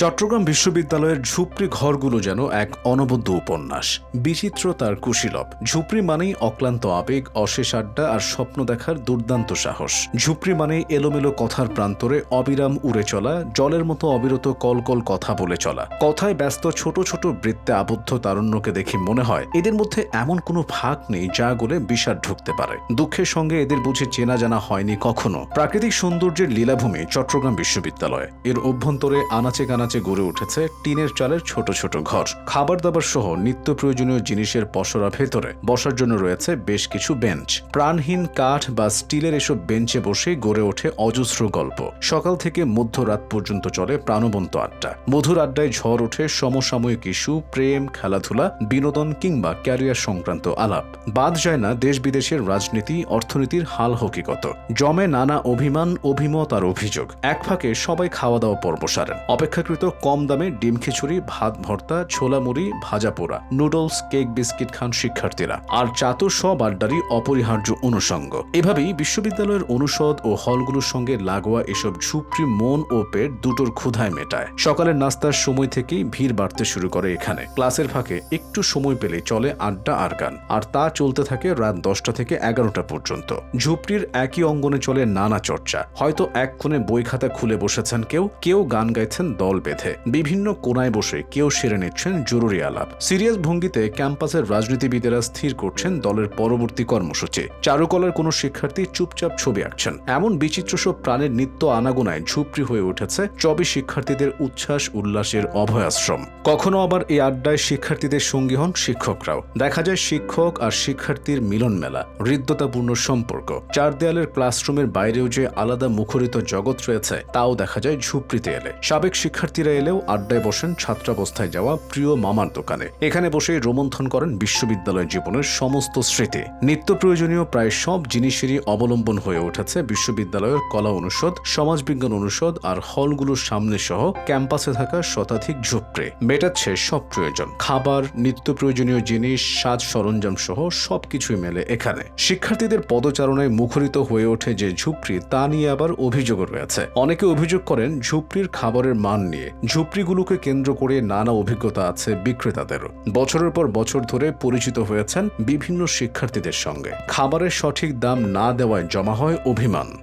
চট্টগ্রাম বিশ্ববিদ্যালয়ের ঝুপড়ি ঘরগুলো যেন এক অনবদ্য উপন্যাস। বিচিত্র তার কুশীলব ঝুপড়ি মানেই অক্লান্ত আবেগ, অশেষ আড্ডা আর স্বপ্ন দেখার দুর্দান্ত সাহস। ঝুপড়ি মানেই এলোমেলো কথার প্রান্তরে অবিরাম উড়ে চলা, জলের মতো অবিরত কলকল কথা বলে চলা। কথায় ব্যস্ত ছোট ছোট বৃত্তে আবদ্ধ তারুণ্যকে দেখে মনে হয়, এদের মধ্যে এমন কোনো ফাঁক নেই যা গলে বিষাদ ঢুকতে পারে। দুঃখের সঙ্গে এদের বুঝে চেনা জানা হয়নি কখনো। প্রাকৃতিক সৌন্দর্যের লীলাভূমি চট্টগ্রাম বিশ্ববিদ্যালয়। এর অভ্যন্তরে আনাচে কানাচে গড়ে উঠেছে টিনের চালের ছোট ছোট ঘর। খাবার দাবার সহ নিত্য প্রয়োজনীয় জিনিসের পসরা ভেতরে বসার জন্য রয়েছে বেশ কিছু বেঞ্চ। প্রাণহীন কাঠ বা স্টিলের এসব বেঞ্চে বসে গড়ে ওঠে অজস্র গল্প। সকাল থেকে মধ্যরাত পর্যন্ত চলে প্রাণবন্ত আড্ডা। মধুর আড্ডায় ঝড় ওঠে সমসাময়িক ইস্যু, প্রেম, খেলাধুলা, বিনোদন কিংবা ক্যারিয়ার সংক্রান্ত আলাপ। বাদ যায় না দেশ বিদেশের রাজনীতি, অর্থনীতির হাল হকিকত। জমে নানা অভিমান, অভিমত আর অভিযোগ। এক ফাঁকে সবাই খাওয়া দাওয়া পর্ব সারেন। অপেক্ষাকৃত কম দামে ডিম খিচুড়ি, ভাত ভর্তা, ছোলা মুড়ি, ভাজা পোড়া, নুডলস, কেক, বিস্কিট খান শিক্ষার্থীরা। আর চাতু সব আড্ডারই অপরিহার্য অনুষঙ্গ। এভাবেই বিশ্ববিদ্যালয়ের অনুষদ ও হলগুলোর সঙ্গে লাগোয়া এসব ঝুপড়ি মন ও পেট দুটোর ক্ষুধায় মেটায়। সকালের নাস্তার সময় থেকেই ভিড় বাড়তে শুরু করে এখানে। ক্লাসের ফাঁকে একটু সময় পেলে চলে আড্ডা আর গান। আর তা চলতে থাকে রাত দশটা থেকে এগারোটা পর্যন্ত। ঝুপড়ির একই অঙ্গনে চলে নানা চর্চা। হয়তো এক কোণে বই খাতা খুলে বসেছেন কেউ কেউ গান গাইছেন দল বেঁধে বিভিন্ন কোনায় বসে কেউ সেরে নিচ্ছেন জরুরি আলাপ। সিরিয়াস ভঙ্গিতে ক্যাম্পাসের রাজনীতিবিদেরা স্থির করছেন দলের পরবর্তী কর্মসূচি। চারুকলার কোনো শিক্ষার্থী চুপচাপ ছবি আঁকছেন। এমন বিচিত্র সব প্রাণের নিত্য আনাগোনায় ঝুপড়ি হয়ে উঠেছে চবি শিক্ষার্থীদের উচ্ছ্বাস, উল্লাসের অভয়াশ্রম। কখনো আবার এই আড্ডায় শিক্ষার্থীদের সঙ্গী হন শিক্ষকরাও। দেখা যায় শিক্ষক আর শিক্ষার্থীর মিলন মেলা হৃদ্যতাপূর্ণ সম্পর্ক। চার দেয়ালের ক্লাসরুমের বাইরেও যে আলাদা মুখরিত জগৎ রয়েছে, তাও দেখা যায় ঝুপড়িতে এলে। সাবেক শিক্ষার্থীরা এলেও আড্ডায় বসেন ছাত্রাবস্থায় যাওয়া প্রিয় মামার দোকানে। এখানে বসে রোমন্থন করেন বিশ্ববিদ্যালয় জীবনের সমস্ত স্মৃতি। নিত্য প্রয়োজনীয় প্রায় সব জিনিসেরই অবলম্বন হয়ে উঠেছে বিশ্ববিদ্যালয়ের কলা অনুষদ, সমাজবিজ্ঞান অনুষদ আর হলগুলোর সামনে সহ ক্যাম্পাসে থাকা শতাধিক ঝুপড়ে। মেটাচ্ছে সব প্রয়োজন। খাবার, নিত্য প্রয়োজনীয় জিনিস, সাজ সরঞ্জাম সহ সবকিছুই মেলে এখানে। শিক্ষার্থীদের পদচারণায় মুখরিত হয়ে ওঠে যে ঝুপড়ি, তা নিয়ে আবার অভিযোগও রয়েছে। অনেকে অভিযোগ করেন ঝুপড়ির খাবারের মান নিয়ে। ঝুপড়িগুলোকে কেন্দ্র করে নানা অভিজ্ঞতা আছে বিক্রেতাদের। বছরের পর বছর ধরে পরিচিত হয়েছেন বিভিন্ন শিক্ষার্থীদের সঙ্গে। খাবারের সঠিক দাম না দেওয়ায় জমা হয় অভিমান।